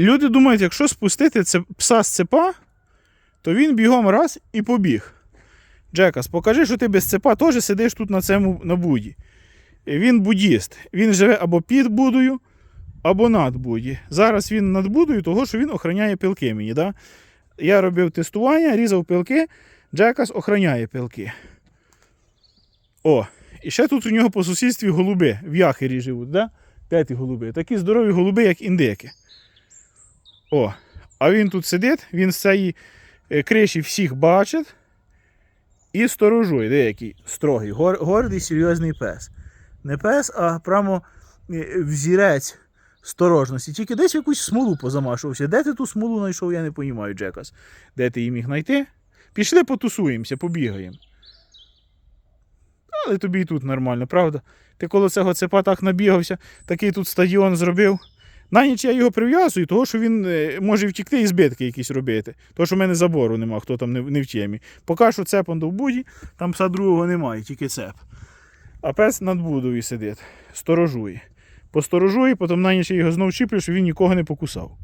люди думають, якщо спустити це, пса з цепа, то він бігом раз і побіг. Джекас, покажи, що ти без цепа теж сидиш тут на цьому на буді. Він буддіст. Він живе або під будою, або над буді. Зараз він над будою, того що він охороняє пилки мені. Да? Я робив тестування, різав пилки, Джекас охороняє пилки. О, і ще тут у нього по сусідстві голуби в яхері живуть, да? П'яті голуби. Такі здорові голуби, як індики. О, а він тут сидить, він з цієї е, криші всіх бачить і сторожує. Деякий строгий, гор, гордий, серйозний пес. Не пес, а прямо е, взірець сторожності. Тільки десь якусь смолу позамашувався. Де ти ту смолу знайшов, я не розумію, Джекас. Де ти її міг знайти? Пішли потусуємося, побігаємо. Але тобі і тут нормально, правда? Ти коло цього цепа так набігався, такий тут стадіон зробив. На ніч я його прив'язую, того, що він е, може втікти і збитки якісь робити. Тому що в мене забору нема, хто там не, не в тємі. Поки що цепом до буді, там пса другого немає, тільки цеп. А пес над будою сидить, сторожує. Посторожує, потім на ніч я його знов чіплю, щоб він нікого не покусав.